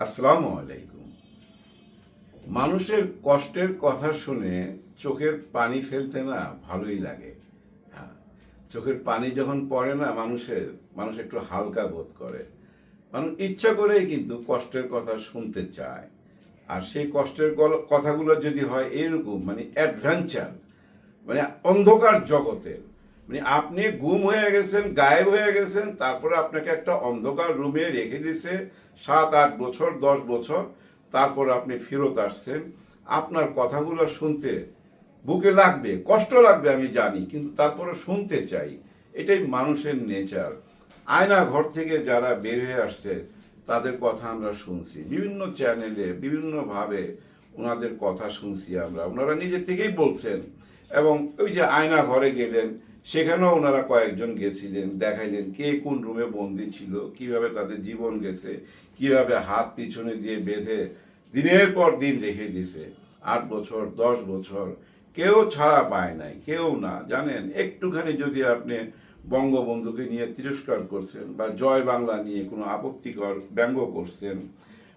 আসসালামু আলাইকুম। মানুষের কষ্টের কথা শুনে চোখের পানি ফেলতে না ভালোই লাগে। হ্যাঁ চোখের পানি যখন পড়ে না মানুষের, মানুষ একটু হালকা বোধ করে। মানুষ ইচ্ছা করেই কিন্তু কষ্টের কথা শুনতে চায়। আর সেই কষ্টের গল- কথাগুলো যদি হয় এরকম মানে অ্যাডভেঞ্চার মানে অন্ধকার জগতের মানে আপনি গুম হয়ে গেছেন, গায়েব হয়ে গেছেন, তারপরে আপনাকে একটা অন্ধকার রুমে রেখে দিছে, সাত, আট বছর, দশ বছর, তারপর আপনি ফেরত আসছেন। আপনার কথাগুলো শুনতে বুকে লাগবে, কষ্ট লাগবে, আমি জানি, কিন্তু তারপরে শুনতে চাই। এটাই মানুষের নেচার। আয়না ঘর থেকে যারা বের হয়ে আসছে, তাদের কথা আমরা শুনছি। বিভিন্ন চ্যানেলে, বিভিন্নভাবে ওনাদের কথা শুনছি আমরা। ওনারা নিজের থেকেই বলছেন। এবং ওই যে আয়না ঘরে গেলেন সেখানেও ওনারা কয়েকজন গেছিলেন, দেখাইলেন কে কোন রুমে বন্দি ছিল, কীভাবে তাদের জীবন গেছে, কীভাবে হাত পিছনে দিয়ে বেঁধে দিনের পর দিন রেখে দিছে, আট বছর, দশ বছর, কেউ ছাড়া পায় নাই, কেউ না। জানেন, একটুখানি যদি আপনি বঙ্গবন্ধুকে নিয়ে তিরস্কার করছেন বা জয় বাংলা নিয়ে কোনো আপত্তিকর ব্যঙ্গ করছেন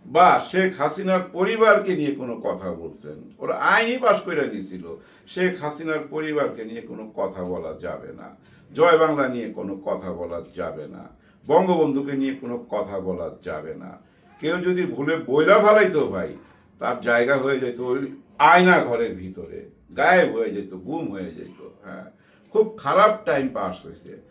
বা শেখ হাসিনার পরিবারকে নিয়ে কোনো কথা বলছেন? ওরা আইনই পাশ করে দিয়েছিল শেখ হাসিনার পরিবারকে নিয়ে কোনো কথা বলা যাবে না। জয় বাংলা নিয়ে কোনো কথা বলা যাবে না। বঙ্গবন্ধুকে নিয়ে কোনো কথা বলা যাবে না। কেউ যদি ভুলে বইলা ফেলাইতো ভাই, তার জায়গা হয়ে যেত ওই আয়না ঘরের ভিতরে। গায়েব হয়ে যেত, গুম হয়ে যেত হ্যাঁ। খুব খারাপ টাইম পাস হয়েছে।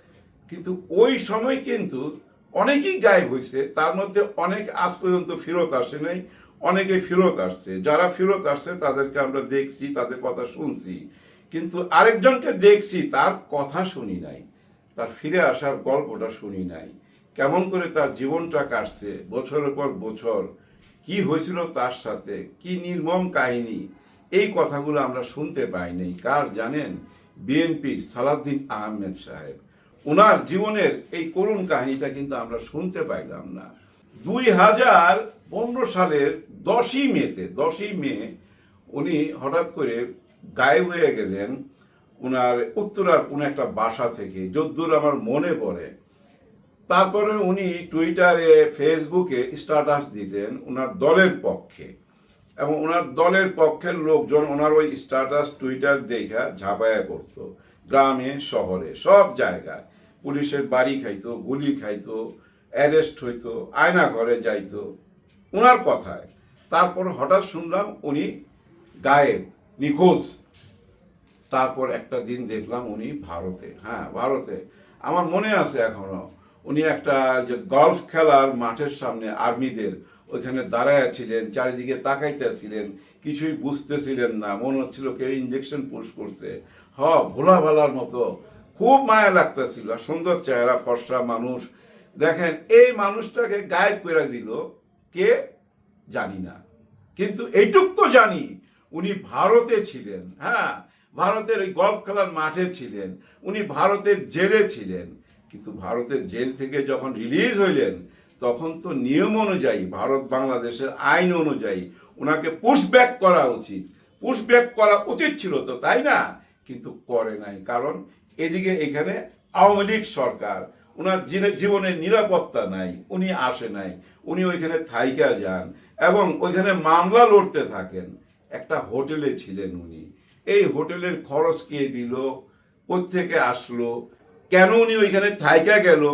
কিন্তু ওই সময় কিন্তু অনেকেই গায়েব হয়েছে, তার মধ্যে অনেক আজ পর্যন্ত ফেরত আসে নাই অনেকে ফেরত আসছে। যারা ফেরত আসছে, তাদেরকে আমরা দেখছি, তাদের কথা শুনছি। কিন্তু আরেকজনকে দেখছি, তার কথা শুনি নাই। তার ফিরে আসার গল্পটা শুনি নাই। কেমন করে তার জীবনটা কাটছে, বছরের পর বছর, কি হয়েছিল তার সাথে, কি নির্মম কাহিনী, এই কথাগুলো আমরা শুনতে পাইনি কার জানেন? বিএনপির সালাউদ্দিন আহমেদ সাহেব। ওনার জীবনের এই করুণ কাহিনীটা কিন্তু আমরা শুনতে পাইলাম না। দুই হাজার পনেরো সালের দশই মেতে, দশই মে, উনি হঠাৎ করে গায়েব হয়ে গেলেন ওনার উত্তরার কোনো একটা বাসা থেকে। যদ্দূর আমার মনে পড়ে। তারপরে উনি টুইটারে, ফেসবুকে স্ট্যাটাস দিতেন ওনার দলের পক্ষে। এবং ওনার দলের পক্ষের লোকজন ওনার ওই স্ট্যাটাস, টুইটার দেখা ঝাঁপায়া করতো গ্রামে, শহরে, সব জায়গায়। পুলিশের বাড়ি খাইতো, গুলি খাইতো অ্যারেস্ট হইতো, আয়না ঘরে যাইতো। ওনার কথায়। তারপর হঠাৎ শুনলাম উনি গায়েব, নিখোঁজ। তারপর একটা দিন দেখলাম উনি ভারতে। হ্যাঁ ভারতে। আমার মনে আছে এখনও, উনি একটা যে গলফ খেলার মাঠের সামনে আর্মিদের ওইখানে দাঁড়ায় ছিলেন, চারিদিকে তাকাইতেছিলেন, কিছুই বুঝতেছিলেন না। মনে হচ্ছিল কেউ ইঞ্জেকশন পুশ করছে। হ ভোলা ভালার মতো খুব মায়া লাগতেছিল, সুন্দর চেহারা, ফর্সা মানুষ। দেখেন, এই মানুষটাকে গায়েব করে দিল কে? জানি না। কিন্তু এইটুক তো জানি, উনি ভারতে ছিলেন হ্যাঁ? ভারতের ওই গল্ফ খেলার মাঠে ছিলেন, উনি ভারতের জেলে ছিলেন। কিন্তু ভারতের জেল থেকে যখন রিলিজ হইলেন, তখন তো নিয়ম অনুযায়ী, ভারত বাংলাদেশের আইন অনুযায়ী ওনাকে পুশব্যাক করা উচিত। পুশব্যাক করা উচিত ছিল তো, তাই না? কিন্তু করে নাই। কারণ এদিকে এখানে আওয়ামী লীগ সরকার ওনার জীবনের নিরাপত্তা নাই, উনি আসে নাই, উনি ওইখানে থাইকা যান এবং ওইখানে মামলা লড়তে থাকেন। একটা হোটেলে ছিলেন উনি। এই হোটেলের খরচ কে দিল? কোত্থেকে আসলো? কেন উনি ওইখানে থাইকা গেল?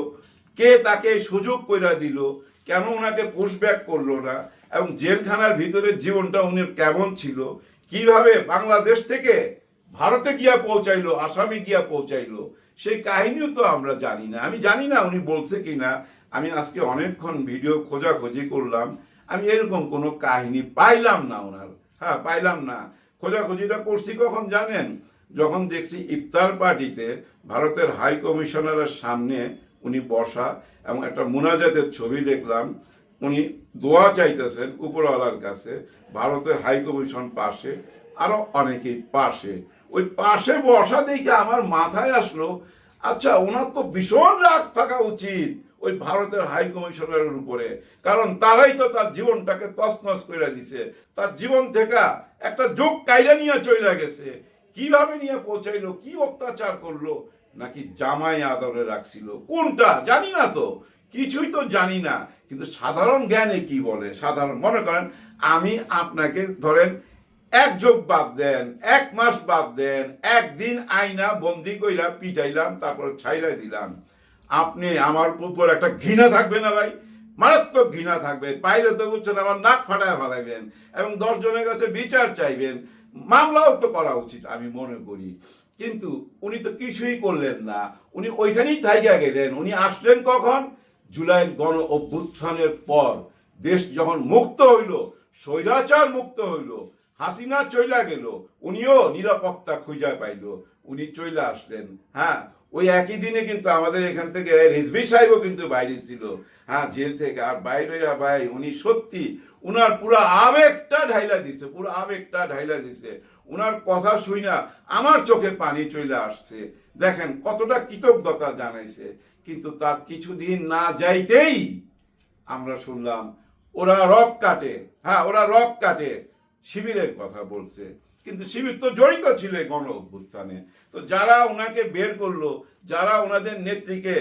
কে তাকে সুযোগ কইরা দিল? কেন ওনাকে পুশব্যাক করল না? এবং জেলখানার ভিতরে জীবনটা উনি কেমন ছিল? কীভাবে বাংলাদেশ থেকে ভারতে গিয়া পৌঁছাইলো, আসামে গিয়া পৌঁছাইলো, সেই কাহিনীও তো আমরা জানি না। আমি জানি না উনি বলছে কিনা। আমি আজকে অনেকক্ষণ ভিডিও খোঁজাখুঁজি করলাম। আমি এরকম কোনো কাহিনী পাইলাম না ওনার। হ্যাঁ পাইলাম না। খোঁজাখুঁজিটা করছি কখন জানেন? যখন দেখছি ইফতার পার্টিতে ভারতের হাই কমিশনারের সামনে উনি বসা এবং একটা মুনাজাতের ছবি দেখলাম। উনি দোয়া চাইতেছেন উপরওয়ালার কাছে, ভারতের হাই কমিশন পাশে, আরও অনেকেই পাশে। ওই পাশে বসা দেখে আমার মাথায় আসলো আচ্ছা ওনার তো ভীষণ রাগ থাকা উচিত ওই ভারতের হাই কমিশনারের উপরে। কারণ তারাই তো তার জীবনটাকে তছনছ করে দিছে। তার জীবন থেকে একটা যোগ কায়রা নিয়ে চলে গেছে। কীভাবে নিয়ে পৌঁছাইলো? কি অত্যাচার করল? নাকি জামাই আদরে রাখছিল? কোনটা? জানি না তো। কিছুই তো জানি না। কিন্তু সাধারণ জ্ঞানে কি বলে? সাধারণ, মনে করেন, আমি আপনাকে ধরেন এক যোগ বাদ দেন, এক মাস বাদ দেন, একদিন আইনা বন্দি কইরা পিটাইলাম, তারপর ছাইরা দিলাম। আপনি আমার উপর একটা ঘৃণা থাকবে না ভাই, মারাত্মক ঘৃণা থাকবে। বাইরে তো বুঝছেন, আমার নাক ফাটায় ফেলাইবেন এবং দশ জনের কাছে বিচার চাইবেন। মামলাও তো করা উচিত, আমি মনে করি। কিন্তু উনি তো কিছুই করলেন না। উনি ওইখানেই থাইকা গেলেন। উনি আসলেন কখন? জুলাইয়ের গণ অভ্যুত্থানের পর। দেশ যখন মুক্ত হইল, স্বৈরাচার মুক্ত হইল হাসিনা চইলা গেল, উনিও নিরাপত্তা খুঁজা পাইল, উনি চইলা আসলেন। হ্যাঁ ওই একই দিনে কিন্তু আমাদের এখান থেকে রিজভি সাহেবও কিন্তু বাইরে ছিল। হ্যাঁ জেল থেকে আর বাইরে ভাই, উনি সত্যি উনার পুরো আবেগটা ঢাইলা দিছে, পুরো আবেগটা ঢাইলা দিছে। উনার কথা শুই না, আমার চোখে পানি চলে আসছে। দেখেন, কতটা কৃতজ্ঞতা জানাইছে। কিন্তু তার কিছুদিন না যাইতেই আমরা শুনলাম, ওরা রক কাটে। হ্যাঁ ওরা রক কাটে। শিবিরের কথা বলছে। কিন্তু শিবির তো জড়িত ছিল গণ অভ্যুত্থানে। তো যারা ওনাকে বের করল, যারা ওনাদের নেত্রীকে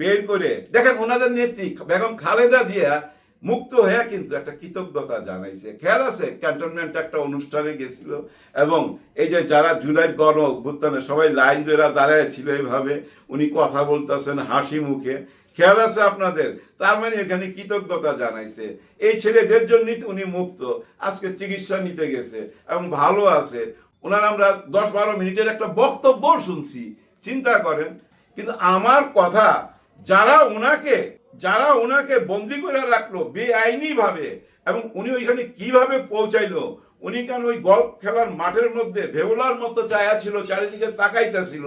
বের করে, দেখেন ওনাদের নেত্রী বেগম খালেদা জিয়া মুক্ত হয়ে কিন্তু একটা কৃতজ্ঞতা জানাইছে। খেয়াল আছে? ক্যান্টনমেন্ট একটা অনুষ্ঠানে গেছিল এবং এই যে যারা জুলাই গণ অভ্যুত্থানে সবাই লাইন ধরে দাঁড়ায় ছিল এইভাবে, উনি কথা বলতেছেন হাসি মুখে। খেয়াল আছে আপনাদের? তার মানে এখানে কৃতজ্ঞতা জানাইছে। এই ছেলেদের জন্যই তো উনি মুক্ত। আজকে চিকিৎসা নিতে গেছে এবং ভালো আছে। ওনার আমরা দশ বারো মিনিটের একটা বক্তব্য শুনছি। চিন্তা করেন। কিন্তু আমার কথা, যারা ওনাকে যারা ওনাকে বন্দি করে রাখল বেআইনি ভাবে এবং উনি ওইখানে কীভাবে পৌঁছাইলো উনি কেন ওই গল্ফ খেলার মাঠের মধ্যে ভেওলার মতো চায়া ছিল, চারিদিকে তাকাইতেছিল?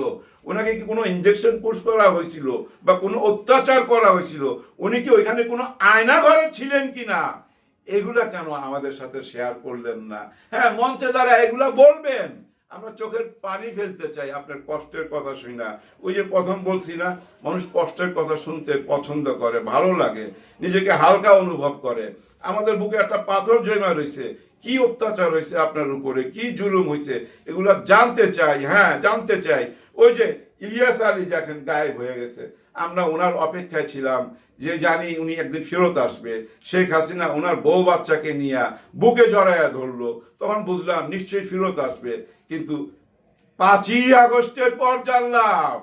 ওনাকে কি কোনো ইঞ্জেকশন পুশ করা হয়েছিল বা কোনো অত্যাচার করা হয়েছিল? উনি কি ওইখানে কোনো আয়না ঘরে ছিলেন কিনা? এগুলা কেন আমাদের সাথে শেয়ার করলেন না? হ্যাঁ মঞ্চে দ্বারা এগুলা বলবেন, আমরা চোখের পানি ফেলতে চাই, আপনার কষ্টের কথা শুনি না। ওই যে প্রথম বলছি না, মানুষ কষ্টের কথা শুনতে পছন্দ করে, ভালো লাগে, নিজেকে হালকা অনুভব করে। আমাদের বুকে একটা পাথর জমা রয়েছে। কি অত্যাচার হয়েছে আপনার উপরে? কি জুলুম হয়েছে? এগুলা জানতে চাই হ্যাঁ জানতে চাই। ওই যে ইলিয়াস আলী যখন গায়েব হয়ে গেছে। আমরা ওনার অপেক্ষায় ছিলাম যে জানি উনি একদিন ফেরত আসবে। শেখ হাসিনা ওনার বউ বাচ্চাকে নিয়ে বুকে জড়াইয়া ধরলো। তখন বুঝলাম নিশ্চয়ই ফেরত আসবে। কিন্তু পাঁচই আগস্টের পর জানলাম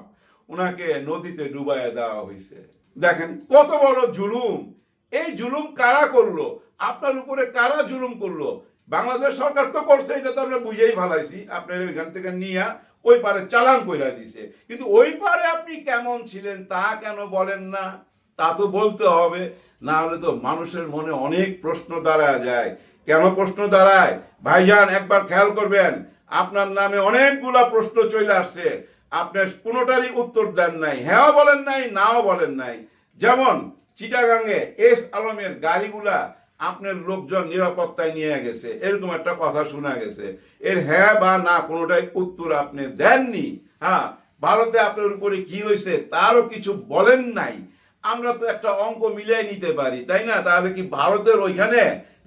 ওনাকে নদীতে ডুবাইয়া দেওয়া হয়েছে। দেখেন কত বড় জুলুম। এই জুলুম কারা করল? আপনার উপরে কারা জুলুম করল? বাংলাদেশ সরকার তো করছে, এটা তো আমরা বুঝেই ভালাইছি আপনার ওইখান থেকে নিয়ে ওই পারে চালান কইরা দিছে। কিন্তু ওই পারে আপনি কেমন ছিলেন তা কেন বলেন না? তা তো বলতে হবে। না হলে তো মানুষের মনে অনেক প্রশ্ন দাঁড়ায় যায়। কেন প্রশ্ন দাঁড়ায়? ভাইজান, একবার খেয়াল করবেন, আপনার নামে অনেকগুলা প্রশ্ন চলে আসছে। আপনি কোনোটারই উত্তর দেন নাই। হ্যাঁ বলেন নাই, নাও বলেন নাই। যেমন চিটাগাঙ্গে এস আলমের গাড়িগুলা আপনার লোকজন নিরাপত্তায় নিয়ে গেছে। এরকম একটা কথা শোনা গেছে। এর হ্যাঁ বা না কোনোটাই উত্তর আপনি দেননি। হ্যাঁ ভারতে আপনার উপরে কি হয়েছে তারও কিছু বলেন নাই। আমরা তো একটা অঙ্ক মিলিয়ে নিতে পারি, তাই না? তাহলে কি ভারতের ওইখানে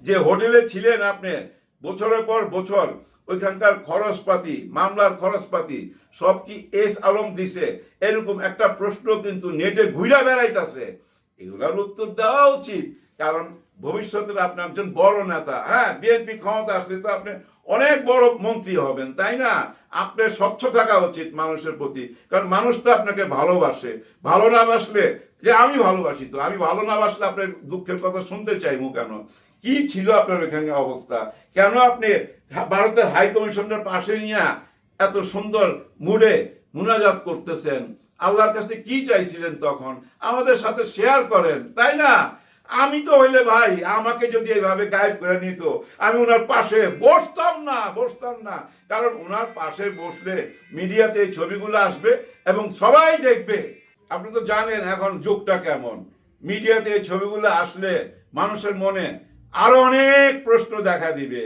যে হোটেলে ছিলেন আপনি, বছরের পর বছর ওইখানকার খরচপাতি, মামলার খরচপাতি সব কি এস আলম দিছে? এরকম একটা প্রশ্ন কিন্তু নেটে ঘুরা বেড়াইতেছে। এগুলার উত্তর দেওয়া উচিত। কারণ ভবিষ্যতের আপনি একজন বড় নেতা হ্যাঁ বিএনপি ক্ষমতা আসলে তো আপনি অনেক বড় মন্ত্রী হবেন, তাই না? আপনার স্বচ্ছ থাকা উচিত মানুষের প্রতি, কারণ মানুষ তো আপনাকে ভালোবাসে। ভালো না বাসলে, যে আমি ভালোবাসি তো, আমি ভালো না বাসলে আপনার দুঃখের কথা শুনতে চাইব কেন কি ছিল আপনার ওইখানে অবস্থা? কেন আপনি ভারতের হাই কমিশনের পাশে নিয়ে এত সুন্দর মুডে মুনাজাত করতেছেন? আল্লাহর কাছে কি চাইছিলেন তখন? আমাদের সাথে শেয়ার করেন, তাই না? আমি তো হইলে ভাই, আমাকে যদি এইভাবে গায়েব করে নিত, আমি ওনার পাশে বসতাম না বসতাম না। কারণ ওনার পাশে বসলে মিডিয়াতে এই ছবিগুলো আসবে এবং সবাই দেখবে। আপনি তো জানেন এখন যুগটা কেমন। মিডিয়াতে এই ছবিগুলো আসলে মানুষের মনে আরও অনেক প্রশ্ন দেখা দিবে।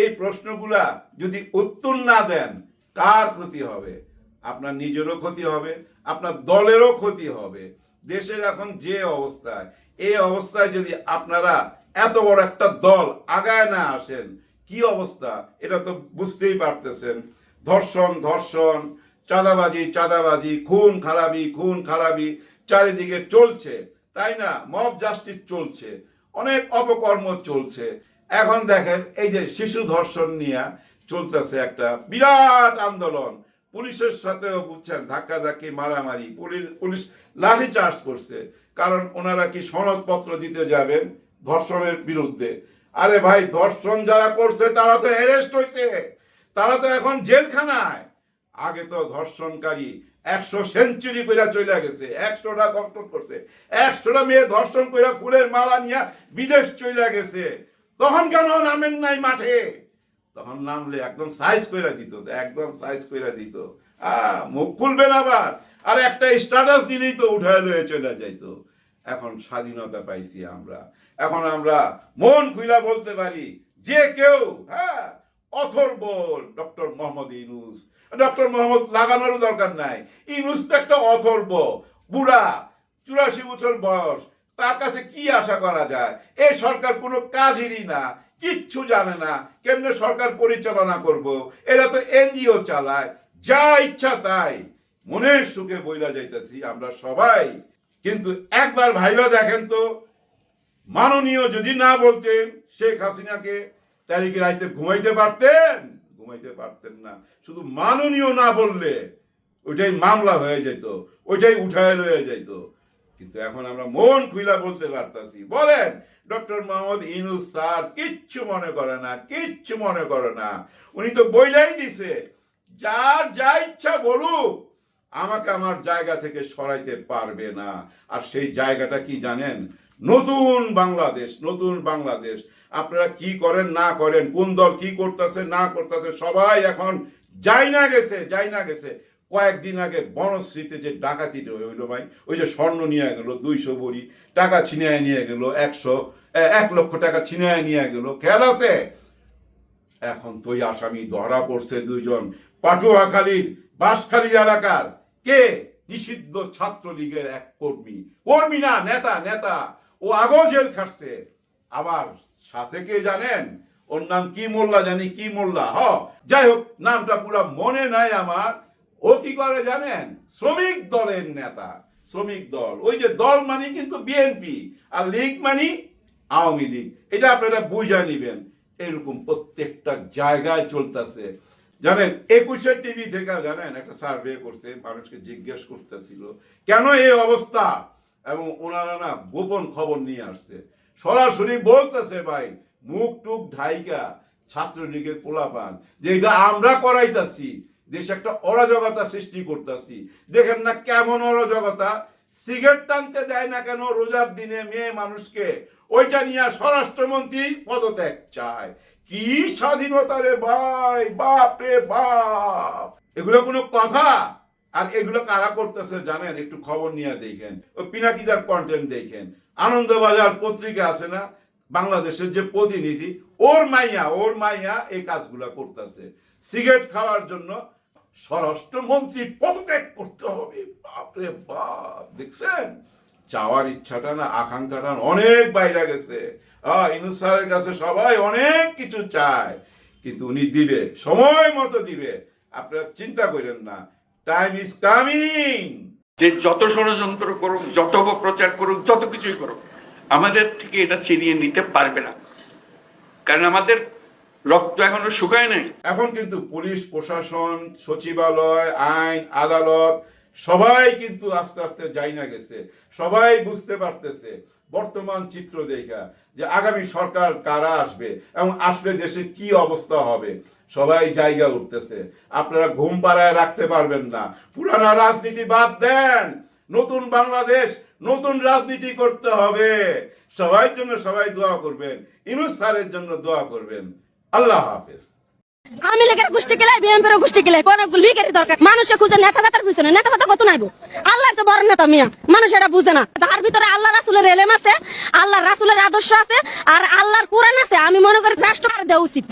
এই প্রশ্নগুলা যদি উত্তর না দেন, কার ক্ষতি হবে? আপনার নিজেরও ক্ষতি হবে, আপনার দলেরও ক্ষতি হবে। দেশের এখন যে অবস্থায়, এই অবস্থায় যদি আপনারা এত বড় একটা দল আগায় না আসেন, কি অবস্থা? এটা তো বুঝতেই পারতেছেন। ধর্ষণ ধর্ষণ, চাঁদাবাজি চাঁদাবাজি, খুন, খারাপি খুন, খারাপি চারিদিকে চলছে। তাই না? মব জাস্টিস চলছে। অনেক অপকর্ম চলছে। এখন দেখেন এই যে শিশু ধর্ষণ নিয়ে চলতেছে একটা বিরাট আন্দোলন। পুলিশের সাথেও বুঝছেন ধাক্কাধাক্কি, মারামারি। পুলিশ পুলিশ লাঠি চার্জ করছে, কারণ ওনারা কি সনদপত্র দিতে যাবেন ধর্ষণের বিরুদ্ধে? আরে ভাই, ধর্ষণ যারা করছে, তারা তো অ্যারেস্ট হয়েছে। তারা তো এখন জেলখানায়। আগে তো ধর্ষণকারী একশো সেঞ্চুরি কইরা চলে গেছে, একশোটা ধর্ষণ করছে, একশোটা মেয়ে ধর্ষণ কইরা ফুলের মালা নিয়ে বিদেশ চলে গেছে। তখন কেন নামেন নাই মাঠে? তখন নামলে একদম সাইজ কইরা দিত, একদম সাইজ কইরা দিত। আহ মুখ খুলবেন আবার। আর একটা স্ট্যাটাস দিলেই তো উঠায় লয়ে চলে যাইতো। এখন স্বাধীনতা পাইছি আমরা। এখন আমরা মন খুইলা বলতে পারি, যে কেউ হ্যাঁ অথর্ব ডক্টর মোহাম্মদ ইনুস ডক্টর মোহাম্মদ লাগানোরও দরকার নাই। ইনুস তো একটা অথর্ব, বুড়া, চুরাশি বছর বয়স। তার কাছে কি আশা করা যায়? এই সরকার কোনো কাজেরই না। কিচ্ছু জানে না, কেমনে সরকার পরিচালনা করব? এরা তো এনজিও চালায়, যা ইচ্ছা তাই। মনের সুখে বইলা যাইতেছি আমরা সবাই। কিন্তু একবার ভাইবা দেখেন তো, মাননীয় যদি না বলতেন, শেখ হাসিনাকে তাহলে কি রাইতে ঘুমাইতে পারতেন? ঘুমাইতে পারতেন না। শুধু মাননীয় না বললে, ওইটাই মামলা হয়ে যেত ওইটাই উঠায় লয়ে যেত কিন্তু এখন আমরা মন খুইলা বলতে পারতাছি। বলেন, ডক্টর মোহাম্মদ ইনুস স্যার কিচ্ছু মনে করে না, কিচ্ছু মনে করে না। উনি তো বইলাই দিছে, যার যা ইচ্ছা বলুক, আমাকে আমার জায়গা থেকে সরাইতে পারবে না। আর সেই জায়গাটা কি জানেন? নতুন বাংলাদেশ নতুন বাংলাদেশ। আপনারা কি করেন, না করেন, কোন দল কি করতেছে, না করতেছে, সবাই এখন যাই না গেছে যাই না গেছে। কয়েকদিন আগে বনশ্রীতে যে ডাকাতি হইল ভাই, ওই যে স্বর্ণ নিয়ে গেল, দুইশো বড়ি টাকা ছিনিয়ে নিয়ে গেল, একশো এক লক্ষ টাকা ছিনিয়ে নিয়ে গেল, খেয়াল আছে? এখন তো ওই আসামি ধরা পড়ছে দুইজন। পাটুয়াখালীর বাঁশখালীর এলাকার কে? নিষিদ্ধ ছাত্রলীগের এক কর্মী। কর্মী না, নেতা নেতা। ও আগেও জেল খাটছে। আবার সাথে কে জানেন? ওর নাম কি মোল্লা, জানি কি মোল্লা। হ, যাই হোক, নামটা পুরা মনে নাই আমার। ও কি করে জানেন? শ্রমিক দলের নেতা, শ্রমিক দল। ওই যে দল মানে কিন্তু বিএনপি আর লীগ মানে আওয়ামী লীগ। এটা আপনারা বুঝা নিবেন। এরকম প্রত্যেকটা জায়গায় চলতেছে। জানেন, একুশে টিভি থেকে জানেন, একটা সার্ভে করছে, মানুষকে জিজ্ঞেস করতেছিল, কেন এই অবস্থা? এবং ওনারা না গোপন খবর নিয়ে আসছে। সরাসরি বলতেছে, ভাই, মুখ টুক ঢাইকা, ছাত্রলীগের পোলাপান, যে এটা আমরা করাইতাছি দেশে একটা অরাজকতা সৃষ্টি করতেছি। দেখেন না কেমন অরাজকতা? সিগারেট টানতে দেয় না কেন রোজার দিনে মেয়ে মানুষকে? ওইটা নিয়ে স্বরাষ্ট্রমন্ত্রী পদত্যাগ চায়। কি স্বাধীনতা রে ভাই? বাপ রে বাপ! এগুলো কোনো কথা? আর এগুলো কারা করতেছে জানেন? একটু খবর নিয়ে দেখেন। ও পিনাকিদার কন্টেন্ট দেখেন। আনন্দবাজার পত্রিকা আছে না? বাংলাদেশের যে প্রতিনিধি, ওর মাইয়া ওর মাইয়া এই কাজগুলা করতেছে। সিগারেট খাওয়ার জন্য স্বরাষ্ট্রমন্ত্রী পদত্যাগ করতে হবে। বাপরে বাপ, দেখছেন? চাওয়ার ইচ্ছাটা না, আকাঙ্ক্ষাটা অনেক বাইরে গেছে। ইনুস কাছে সবাই অনেক কিছু চায়, কিন্তু উনি দিবে, সময় মতো দিবে। আপনারা চিন্তা করেন না টাইম ইজ কামিং যে যত ষড়যন্ত্র করুক, যত প্রচার করুক, যত কিছুই করুক, আমাদের থেকে এটা ছিনিয়ে নিতে পারবে না। কারণ আমাদের রক্ত এখনও শুকায় নাই। এখন কিন্তু পুলিশ, প্রশাসন, সচিবালয়, আইন, আদালত, সবাই কিন্তু আস্তে আস্তে যাই না গেছে। সবাই বুঝতে পারতেছে, বর্তমান চিত্র দেখা, যে আগামী সরকার কারা আসবে এবং আসলে দেশে কি অবস্থা হবে। সবাই জায়গা উঠতেছে। আপনারা ঘুম পাড়ায় রাখতে পারবেন না। পুরানা রাজনীতি বাদ দেন। নতুন বাংলাদেশ, নতুন রাজনীতি করতে হবে। সবাই জন্য সবাই দোয়া করবেন। ইনুস স্যারের জন্য দোয়া করবেন। আল্লাহ হাফেজ। আমি লেগের গোষ্ঠী কেলাই বিএনপির গোষ্ঠী কেলাই, কোন লিগের দরকার। মানুষে খুঁজে নেতা বেতার পিছনে, নেতা বেতা কত নাইবো? আল্লাহ তো বড় নেতা মিয়া, মানুষ এটা বুঝে না। তার ভিতরে আল্লাহ রাসুলের এলেম আছে, আল্লাহ রাসুলের আদর্শ আছে, আর আল্লাহর কোরআন আছে। আমি মনে করি রাষ্ট্র দেওয়া উচিত।